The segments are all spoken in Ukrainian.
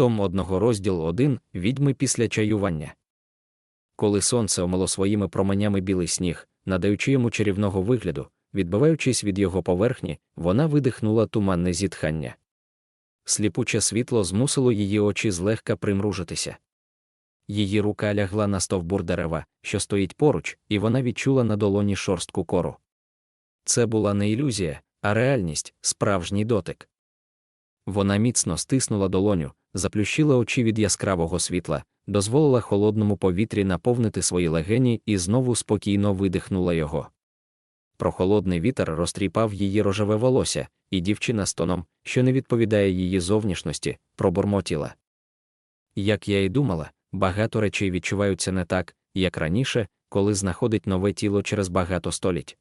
Том одного розділ один відьми після чаювання. Коли сонце омило своїми променями білий сніг, надаючи йому чарівного вигляду, відбиваючись від його поверхні, вона видихнула туманне зітхання. Сліпуче світло змусило її очі злегка примружитися. Її рука лягла на стовбур дерева, що стоїть поруч, і вона відчула на долоні шорстку кору. Це була не ілюзія, а реальність, справжній дотик. Вона міцно стиснула долоню, заплющила очі від яскравого світла, дозволила холодному повітрі наповнити свої легені і знову спокійно видихнула його. Прохолодний вітер розтріпав її рожеве волосся, і дівчина з тоном, що не відповідає її зовнішності, пробурмотіла. Як я й думала, багато речей відчуваються не так, як раніше, коли знаходить нове тіло через багато століть.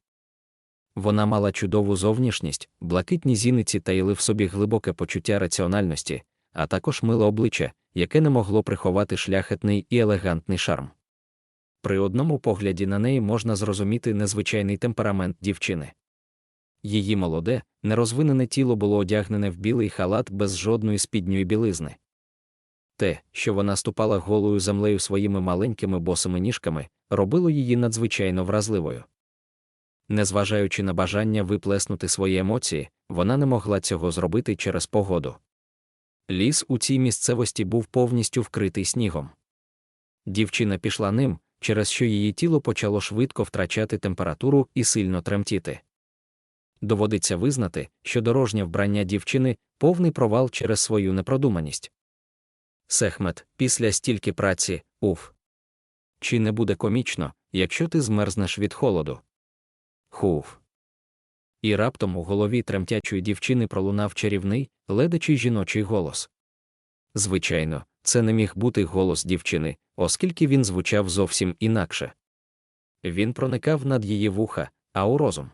Вона мала чудову зовнішність, блакитні зіниці таїли в собі глибоке почуття раціональності, а також миле обличчя, яке не могло приховати шляхетний і елегантний шарм. При одному погляді на неї можна зрозуміти незвичайний темперамент дівчини. Її молоде, нерозвинене тіло було одягнене в білий халат без жодної спідньої білизни. Те, що вона ступала голою землею своїми маленькими босими ніжками, робило її надзвичайно вразливою. Незважаючи на бажання виплеснути свої емоції, вона не могла цього зробити через погоду. Ліс у цій місцевості був повністю вкритий снігом. Дівчина пішла ним, через що її тіло почало швидко втрачати температуру і сильно тремтіти. Доводиться визнати, що дорожнє вбрання дівчини повний провал через свою непродуманість. Сехмет, після стільки праці, уф. Чи не буде комічно, якщо ти змерзнеш від холоду? Хуф. І раптом у голові тремтячої дівчини пролунав чарівний, ледачий жіночий голос. Звичайно, це не міг бути голос дівчини, оскільки він звучав зовсім інакше. Він проникав над її вуха, а у розум.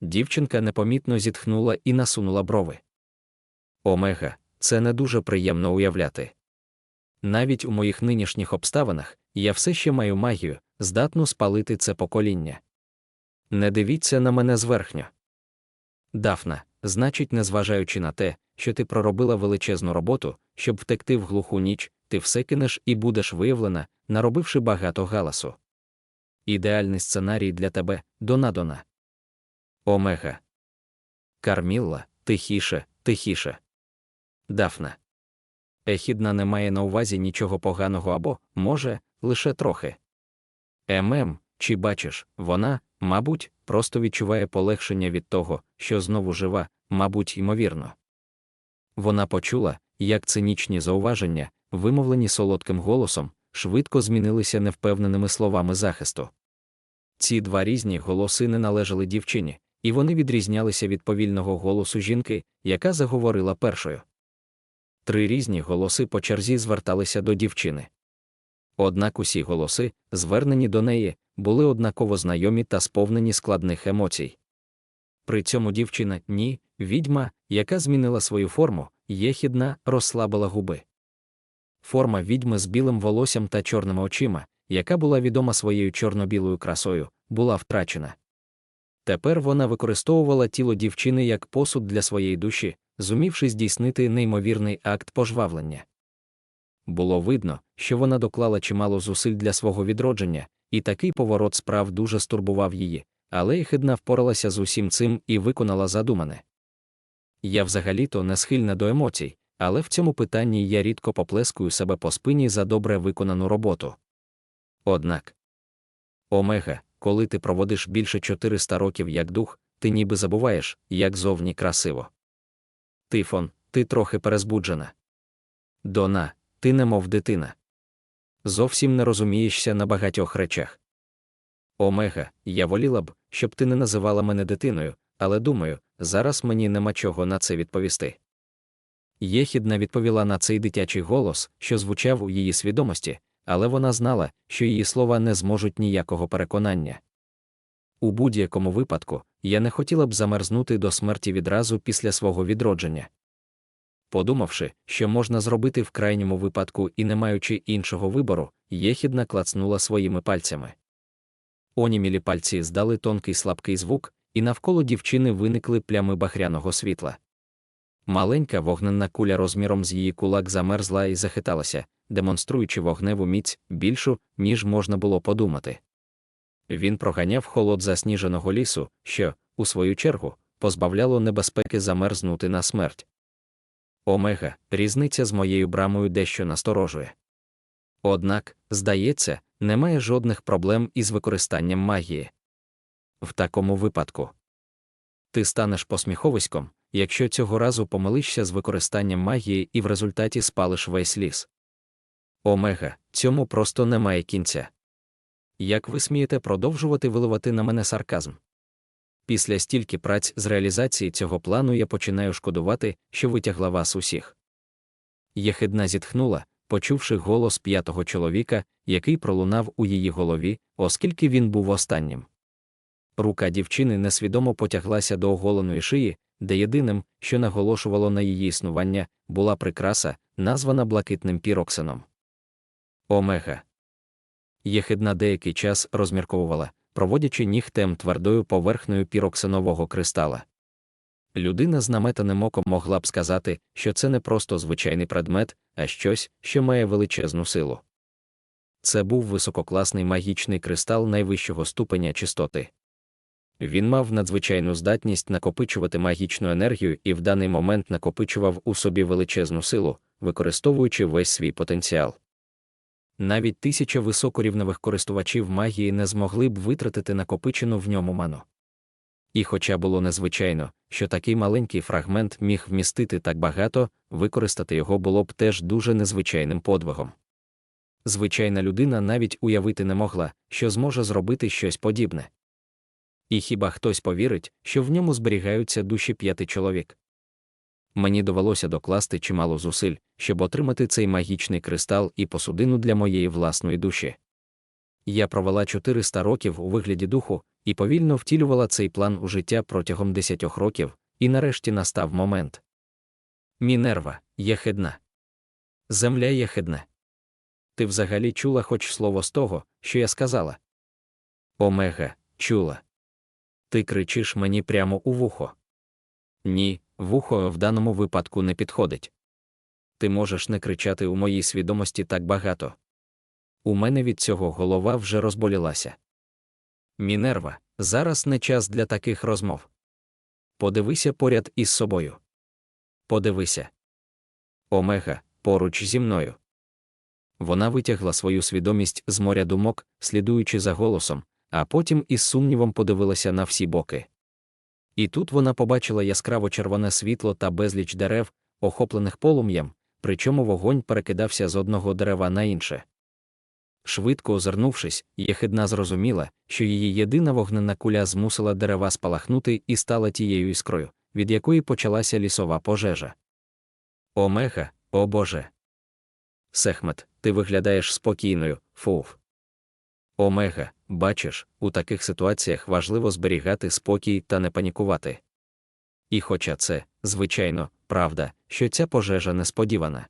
Дівчинка непомітно зітхнула і насунула брови. Омега, це не дуже приємно уявляти. Навіть у моїх нинішніх обставинах я все ще маю магію, здатну спалити це покоління. Не дивіться на мене зверхньо. Дафна, значить, незважаючи на те, що ти проробила величезну роботу, щоб втекти в глуху ніч, ти все кинеш і будеш виявлена, наробивши багато галасу. Ідеальний сценарій для тебе Донадона. Омега. Кармілла, тихіше, тихіше. Дафна. Ехідна не має на увазі нічого поганого або, може, лише трохи. ММ, чи бачиш, вона, мабуть, просто відчуває полегшення від того, що знову жива, мабуть, ймовірно. Вона почула, як цинічні зауваження, вимовлені солодким голосом, швидко змінилися невпевненими словами захисту. Ці два різні голоси не належали дівчині, і вони відрізнялися від повільного голосу жінки, яка заговорила першою. Три різні голоси по черзі зверталися до дівчини. Однак усі голоси, звернені до неї, були однаково знайомі та сповнені складних емоцій. При цьому дівчина ні, відьма, яка змінила свою форму, єхідна, розслабила губи. Форма відьми з білим волоссям та чорними очима, яка була відома своєю чорно-білою красою, була втрачена. Тепер вона використовувала тіло дівчини як посуд для своєї душі, зумівши здійснити неймовірний акт пожвавлення. Було видно, що вона доклала чимало зусиль для свого відродження, і такий поворот справ дуже стурбував її, але Ехидна впоралася з усім цим і виконала задумане. Я взагалі-то не схильна до емоцій, але в цьому питанні я рідко поплескую себе по спині за добре виконану роботу. Однак, Омега, коли ти проводиш більше 400 років як дух, ти ніби забуваєш, як зовні красиво. Тифон, ти трохи перезбуджена. Дона, ти немов дитина. Зовсім не розумієшся на багатьох речах. Омега, я воліла б, щоб ти не називала мене дитиною, але думаю, зараз мені нема чого на це відповісти. Єхідна відповіла на цей дитячий голос, що звучав у її свідомості, але вона знала, що її слова не зможуть ніякого переконання. У будь-якому випадку я не хотіла б замерзнути до смерті відразу після свого відродження. Подумавши, що можна зробити в крайньому випадку і не маючи іншого вибору, єхідна клацнула своїми пальцями. Онімілі пальці здали тонкий слабкий звук, і навколо дівчини виникли плями бахряного світла. Маленька вогненна куля розміром з її кулак замерзла і захиталася, демонструючи вогневу міць більшу, ніж можна було подумати. Він проганяв холод засніженого лісу, що, у свою чергу, позбавляло небезпеки замерзнути на смерть. Омега, різниця з моєю брамою дещо насторожує. Однак, здається, немає жодних проблем із використанням магії. В такому випадку ти станеш посміховиськом, якщо цього разу помилишся з використанням магії і в результаті спалиш весь ліс. Омега, цьому просто немає кінця. Як ви смієте продовжувати виливати на мене сарказм? Після стільки праць з реалізації цього плану я починаю шкодувати, що витягла вас усіх. Єхидна зітхнула, почувши голос п'ятого чоловіка, який пролунав у її голові, оскільки він був останнім. Рука дівчини несвідомо потяглася до оголеної шиї, де єдиним, що наголошувало на її існування, була прикраса, названа блакитним піроксином. Омега. Єхидна деякий час розмірковувала, проводячи нігтем твердою поверхнею піроксинового кристала. Людина з наметаним оком могла б сказати, що це не просто звичайний предмет, а щось, що має величезну силу. Це був висококласний магічний кристал найвищого ступеня чистоти. Він мав надзвичайну здатність накопичувати магічну енергію і в даний момент накопичував у собі величезну силу, використовуючи весь свій потенціал. Навіть тисяча високорівневих користувачів магії не змогли б витратити накопичену в ньому ману. І хоча було незвичайно, що такий маленький фрагмент міг вмістити так багато, використати його було б теж дуже незвичайним подвигом. Звичайна людина навіть уявити не могла, що зможе зробити щось подібне. І хіба хтось повірить, що в ньому зберігаються душі п'яти чоловік? Мені довелося докласти чимало зусиль, щоб отримати цей магічний кристал і посудину для моєї власної душі. Я провела 400 років у вигляді духу і повільно втілювала цей план у життя протягом 10 років, і нарешті настав момент. Мінерва, єхидна. Земля єхидна. Ти взагалі чула хоч слово з того, що я сказала? Омега, чула. Ти кричиш мені прямо у вухо. Ні, вухо в даному випадку не підходить. Ти можеш не кричати у моїй свідомості так багато. У мене від цього голова вже розболілася. Мінерва, зараз не час для таких розмов. Подивися поряд із собою. Подивися. Омега, поруч зі мною. Вона витягла свою свідомість з моря думок, слідуючи за голосом, а потім із сумнівом подивилася на всі боки. І тут вона побачила яскраво червоне світло та безліч дерев, охоплених полум'ям, причому вогонь перекидався з одного дерева на інше. Швидко озирнувшись, Єхидна зрозуміла, що її єдина вогненна куля змусила дерева спалахнути і стала тією іскрою, від якої почалася лісова пожежа. Омега, о Боже. Сехмет, ти виглядаєш спокійною, фуф. Омега, бачиш, у таких ситуаціях важливо зберігати спокій та не панікувати. І хоча це, звичайно, правда, що ця пожежа несподівана.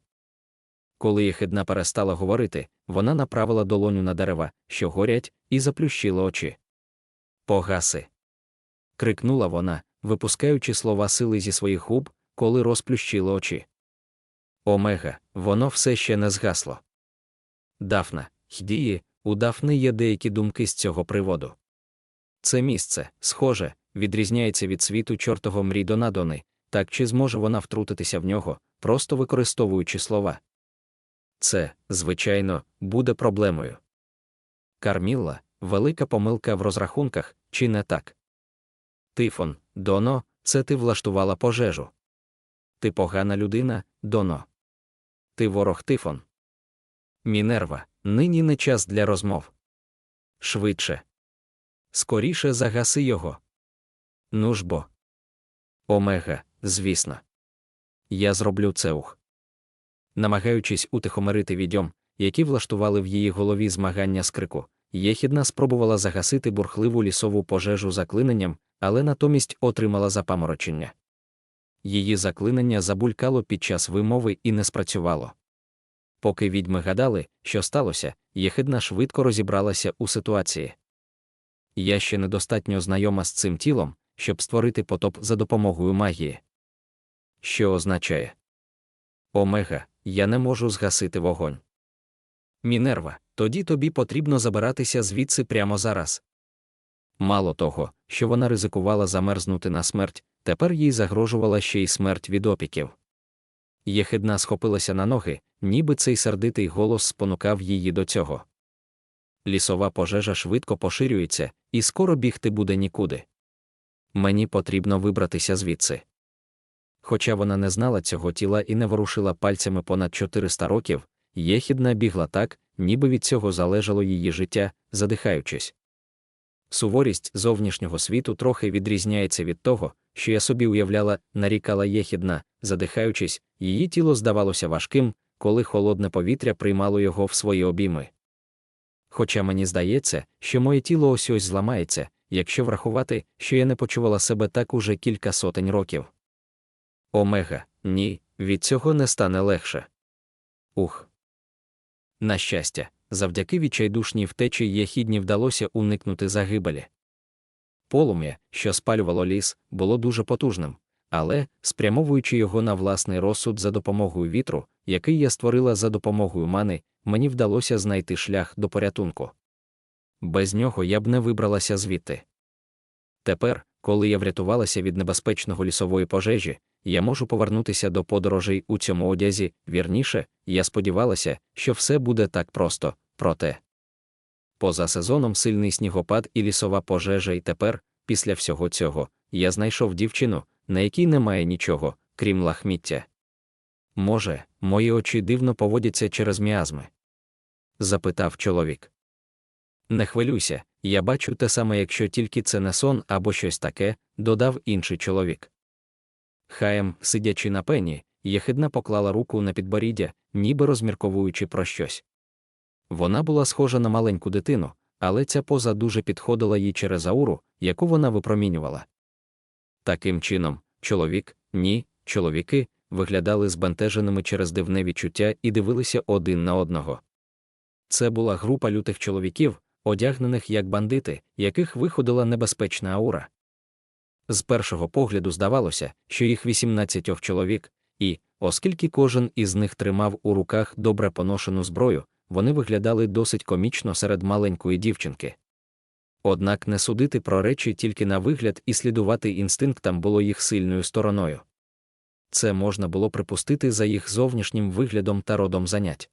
Коли Єхидна перестала говорити, вона направила долоню на дерева, що горять, і заплющила очі. Погаси. крикнула вона, випускаючи слова сили зі своїх губ, коли розплющила очі. Омега, воно все ще не згасло. Дафна, Хдії, у Дафни є деякі думки з цього приводу. Це місце, схоже, відрізняється від світу чортого мрій так чи зможе вона втрутитися в нього, просто використовуючи слова. Це, звичайно, буде проблемою. Кармілла велика помилка в розрахунках, чи не так? Тифон, Доно, це ти влаштувала пожежу. Ти погана людина, Доно. Ти ворог Тифон. Мінерва, нині не час для розмов. Швидше. Скоріше загаси його. Ну ж бо. Омега, звісно. Я зроблю це ух намагаючись утихомирити відьом, які влаштували в її голові змагання з крику. Єхідна спробувала загасити бурхливу лісову пожежу заклиненням, але натомість отримала запаморочення. Її заклинення забулькало під час вимови і не спрацювало. Поки відьми гадали, що сталося, Єхидна швидко розібралася у ситуації. Я ще недостатньо знайома з цим тілом, щоб створити потоп за допомогою магії. що означає Омега, я не можу згасити вогонь. Мінерва, тоді тобі потрібно забиратися звідси прямо зараз. Мало того, що вона ризикувала замерзнути на смерть, тепер їй загрожувала ще й смерть від опіків. Єхидна схопилася на ноги, ніби цей сердитий голос спонукав її до цього. Лісова пожежа швидко поширюється, і скоро бігти буде нікуди. Мені потрібно вибратися звідси. Хоча вона не знала цього тіла і не ворушила пальцями понад 400 років, єхідна бігла так, ніби від цього залежало її життя, задихаючись. Суворість зовнішнього світу трохи відрізняється від того, що я собі уявляла, нарікала єхідна, задихаючись, її тіло здавалося важким, коли холодне повітря приймало його в свої обійми. Хоча мені здається, що моє тіло ось ось зламається, якщо врахувати, що я не почувала себе так уже кілька сотень років. Омега, ні, від цього не стане легше. Ух. На щастя, завдяки відчайдушній втечі єхідні вдалося уникнути загибелі. Полум'я, що спалювало ліс, було дуже потужним, але, спрямовуючи його на власний розсуд за допомогою вітру, який я створила за допомогою мани, мені вдалося знайти шлях до порятунку. Без нього я б не вибралася звідти. Тепер, коли я врятувалася від небезпечного лісової пожежі, я можу повернутися до подорожей у цьому одязі, вірніше, я сподівалася, що все буде так просто, проте. Поза сезоном сильний снігопад і лісова пожежа, і тепер, після всього цього, я знайшов дівчину, на якій немає нічого, крім лахміття. Може, мої очі дивно поводяться через міазми? запитав чоловік. Не хвилюйся, я бачу те саме, якщо тільки це не сон або щось таке, додав інший чоловік. Хаєм, сидячи на пені, єхидна поклала руку на підборіддя, ніби розмірковуючи про щось. Вона була схожа на маленьку дитину, але ця поза дуже підходила їй через ауру, яку вона випромінювала. Таким чином, чоловік, ні, чоловіки виглядали збентеженими через дивне відчуття і дивилися один на одного. Це була група лютих чоловіків, одягнених як бандити, яких виходила небезпечна аура. З першого погляду здавалося, що їх 18 чоловік, і, оскільки кожен із них тримав у руках добре поношену зброю, вони виглядали досить комічно серед маленької дівчинки. Однак не судити про речі тільки на вигляд і слідувати інстинктам було їх сильною стороною. Це можна було припустити за їх зовнішнім виглядом та родом занять.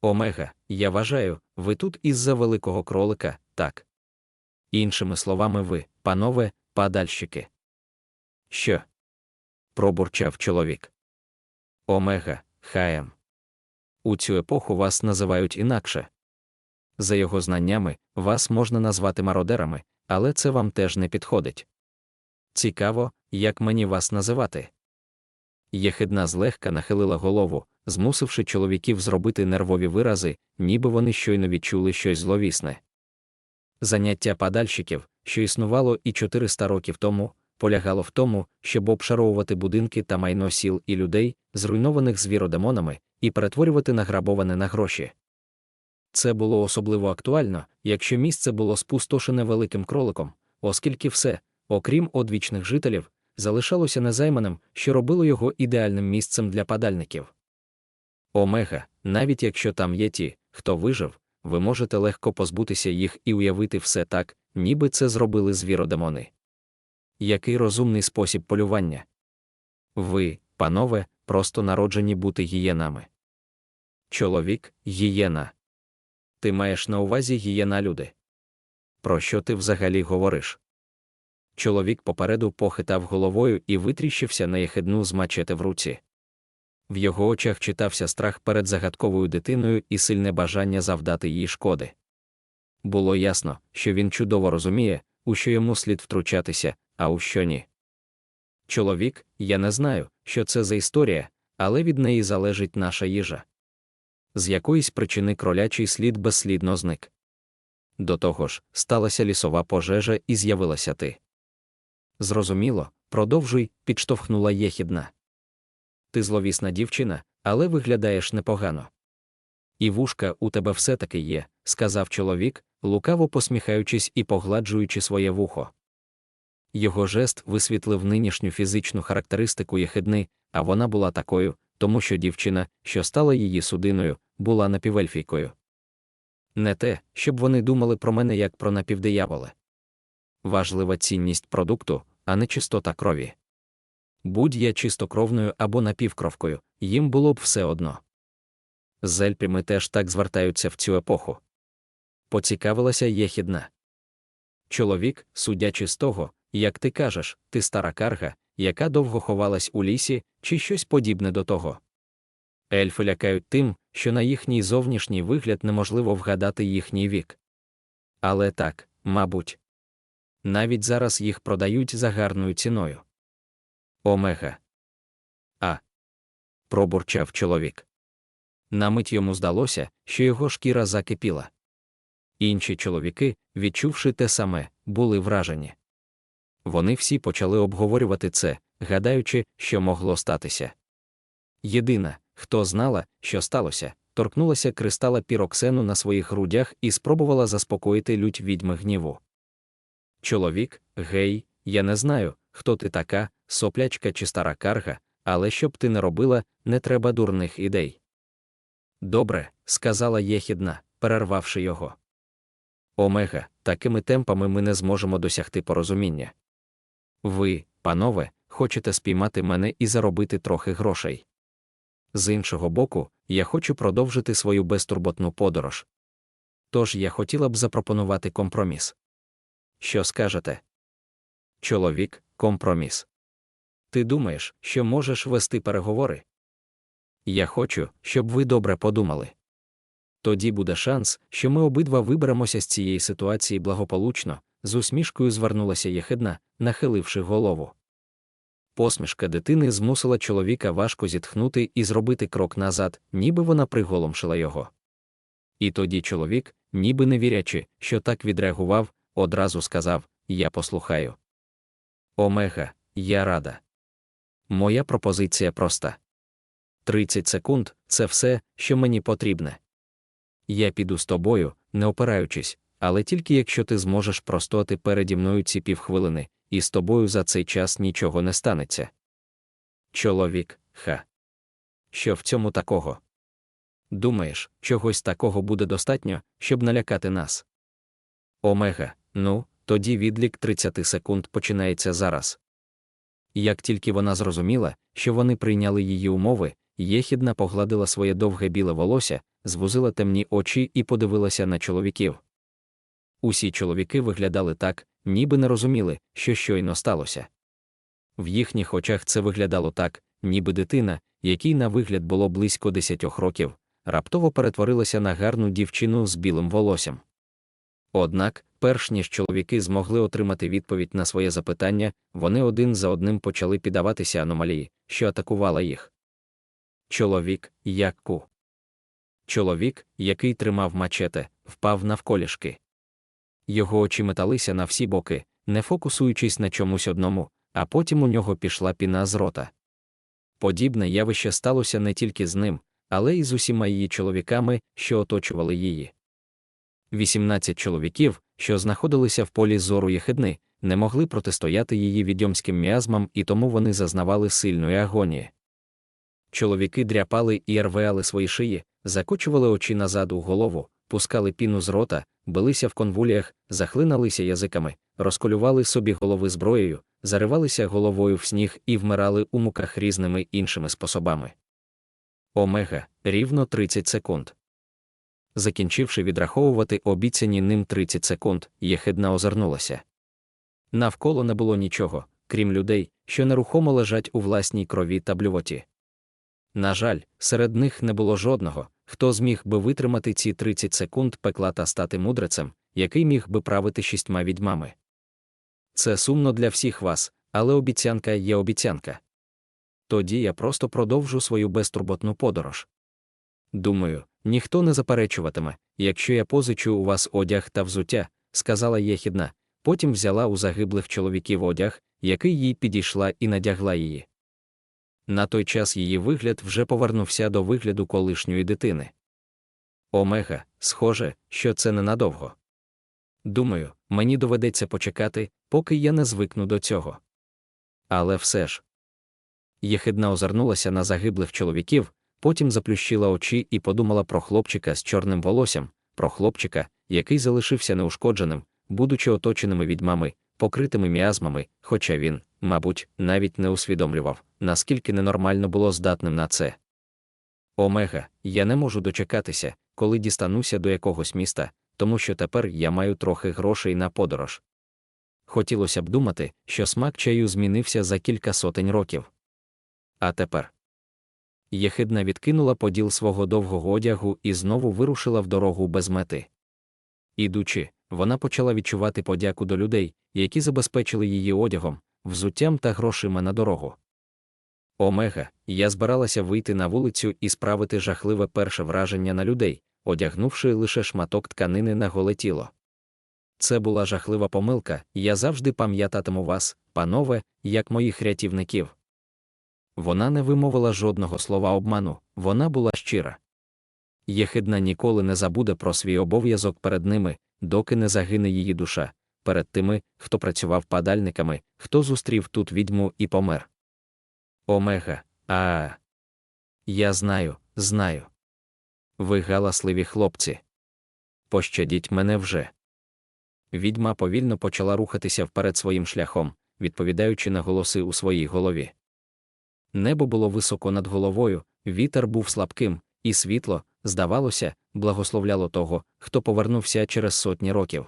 Омега, я вважаю, ви тут із-за великого кролика, так. Іншими словами, ви, панове, падальщики. Що? пробурчав чоловік. Омега, хаєм. У цю епоху вас називають інакше. За його знаннями, вас можна назвати мародерами, але це вам теж не підходить. Цікаво, як мені вас називати. Єхидна злегка нахилила голову, змусивши чоловіків зробити нервові вирази, ніби вони щойно відчули щось зловісне. Заняття падальщиків, що існувало і 400 років тому, полягало в тому, щоб обшаровувати будинки та майно сіл і людей, зруйнованих звіродемонами, і перетворювати награбоване на гроші. Це було особливо актуально, якщо місце було спустошене великим кроликом, оскільки все, окрім одвічних жителів, залишалося незайманим, що робило його ідеальним місцем для падальників. Омега, навіть якщо там є ті, хто вижив, ви можете легко позбутися їх і уявити все так, ніби це зробили звіродемони. Який розумний спосіб полювання? Ви, панове, просто народжені бути гієнами. Чоловік гієна. Ти маєш на увазі гієна люди. Про що ти взагалі говориш? Чоловік попереду похитав головою і витріщився на єхидну з мачете в руці. В його очах читався страх перед загадковою дитиною і сильне бажання завдати їй шкоди. Було ясно, що він чудово розуміє, у що йому слід втручатися, а у що ні. Чоловік, я не знаю, що це за історія, але від неї залежить наша їжа. З якоїсь причини кролячий слід безслідно зник. До того ж, сталася лісова пожежа і з'явилася ти. Зрозуміло, продовжуй, підштовхнула єхідна. Ти зловісна дівчина, але виглядаєш непогано. І вушка у тебе все таки є, сказав чоловік, лукаво посміхаючись і погладжуючи своє вухо. Його жест висвітлив нинішню фізичну характеристику єхидни, а вона була такою, тому що дівчина, що стала її судиною, була напівельфійкою. Не те, щоб вони думали про мене як про напівдияволе. Важлива цінність продукту, а не чистота крові. Будь я чистокровною або напівкровкою, їм було б все одно. З ельпіми теж так звертаються в цю епоху. Поцікавилася єхідна. Чоловік, судячи з того, як ти кажеш, ти стара карга, яка довго ховалась у лісі, чи щось подібне до того. Ельфи лякають тим, що на їхній зовнішній вигляд неможливо вгадати їхній вік. Але так, мабуть, навіть зараз їх продають за гарною ціною. Омега. А. Пробурчав чоловік. На мить йому здалося, що його шкіра закипіла. Інші чоловіки, відчувши те саме, були вражені. Вони всі почали обговорювати це, гадаючи, що могло статися. Єдина, хто знала, що сталося, торкнулася кристала піроксену на своїх грудях і спробувала заспокоїти лють відьми гніву. Чоловік, гей, я не знаю, хто ти така, соплячка чи стара карга, але щоб ти не робила, не треба дурних ідей. Добре, сказала єхідна, перервавши його. Омега, такими темпами ми не зможемо досягти порозуміння. Ви, панове, хочете спіймати мене і заробити трохи грошей. З іншого боку, я хочу продовжити свою безтурботну подорож. Тож я хотіла б запропонувати компроміс. Що скажете? Чоловік, компроміс. Ти думаєш, що можеш вести переговори? Я хочу, щоб ви добре подумали. Тоді буде шанс, що ми обидва виберемося з цієї ситуації благополучно, з усмішкою звернулася єхидна, нахиливши голову. Посмішка дитини змусила чоловіка важко зітхнути і зробити крок назад, ніби вона приголомшила його. І тоді чоловік, ніби не вірячи, що так відреагував, одразу сказав Я послухаю. Омега, я рада. Моя пропозиція проста. 30 секунд це все, що мені потрібне. Я піду з тобою, не опираючись, але тільки якщо ти зможеш простоти переді мною ці півхвилини, і з тобою за цей час нічого не станеться. Чоловік, ха. Що в цьому такого? Думаєш, чогось такого буде достатньо, щоб налякати нас? Омега, ну, тоді відлік 30 секунд починається зараз. Як тільки вона зрозуміла, що вони прийняли її умови, єхідна погладила своє довге біле волосся, звузила темні очі і подивилася на чоловіків. Усі чоловіки виглядали так, ніби не розуміли, що щойно сталося. В їхніх очах це виглядало так, ніби дитина, якій на вигляд було близько десятьох років, раптово перетворилася на гарну дівчину з білим волоссям. Однак, перш ніж чоловіки змогли отримати відповідь на своє запитання, вони один за одним почали піддаватися аномалії, що атакувала їх. Чоловік, як ку. Чоловік, який тримав мачете, впав навколішки. Його очі металися на всі боки, не фокусуючись на чомусь одному, а потім у нього пішла піна з рота. Подібне явище сталося не тільки з ним, але й з усіма її чоловіками, що оточували її. 18 чоловіків, що знаходилися в полі зору єхидни, не могли протистояти її відьомським міазмам, і тому вони зазнавали сильної агонії. Чоловіки дряпали і рвали свої шиї, закочували очі назад у голову, пускали піну з рота, билися в конвуліях, захлиналися язиками, розколювали собі голови зброєю, заривалися головою в сніг і вмирали у муках різними іншими способами. Омега рівно 30 секунд. Закінчивши відраховувати обіцяні ним 30 секунд, єхидна озирнулася. Навколо не було нічого, крім людей, що нерухомо лежать у власній крові та блювоті. На жаль, серед них не було жодного, хто зміг би витримати ці 30 секунд пекла та стати мудрецем, який міг би правити шістьма відьмами. Це сумно для всіх вас, але обіцянка є обіцянка. Тоді я просто продовжу свою безтурботну подорож. Думаю, ніхто не заперечуватиме, якщо я позичу у вас одяг та взуття, сказала єхідна, потім взяла у загиблих чоловіків одяг, який їй підійшла і надягла її. На той час її вигляд вже повернувся до вигляду колишньої дитини. Омега, схоже, що це ненадовго. Думаю, Мені доведеться почекати, поки я не звикну до цього. Але все ж. Єхидна озирнулася на загиблих чоловіків, потім заплющила очі і подумала про хлопчика з чорним волоссям, про хлопчика, який залишився неушкодженим, будучи оточеними відьмами, покритими міазмами, хоча він, мабуть, навіть не усвідомлював, наскільки ненормально було здатним на це. Омега, я не можу дочекатися, коли дістануся до якогось міста, тому що тепер я маю трохи грошей на подорож. Хотілося б думати, що смак чаю змінився за кілька сотень років. А тепер. Єхидна відкинула поділ свого довгого одягу і знову вирушила в дорогу без мети. Ідучи, вона почала відчувати подяку до людей, які забезпечили її одягом, взуттям та грошима на дорогу. Омега, я збиралася вийти на вулицю і справити жахливе перше враження на людей, одягнувши лише шматок тканини на голе тіло. Це була жахлива помилка, я завжди пам'ятатиму вас, панове, як моїх рятівників. Вона не вимовила жодного слова обману, вона була щира. Єхидна ніколи не забуде про свій обов'язок перед ними, доки не загине її душа, перед тими, хто працював падальниками, хто зустрів тут відьму і помер. Омега, а. Я знаю, знаю. Ви галасливі хлопці. Пощадіть мене вже. Відьма повільно почала рухатися вперед своїм шляхом, відповідаючи на голоси у своїй голові. Небо було високо над головою, вітер був слабким, і світло, здавалося, благословляло того, хто повернувся через сотні років.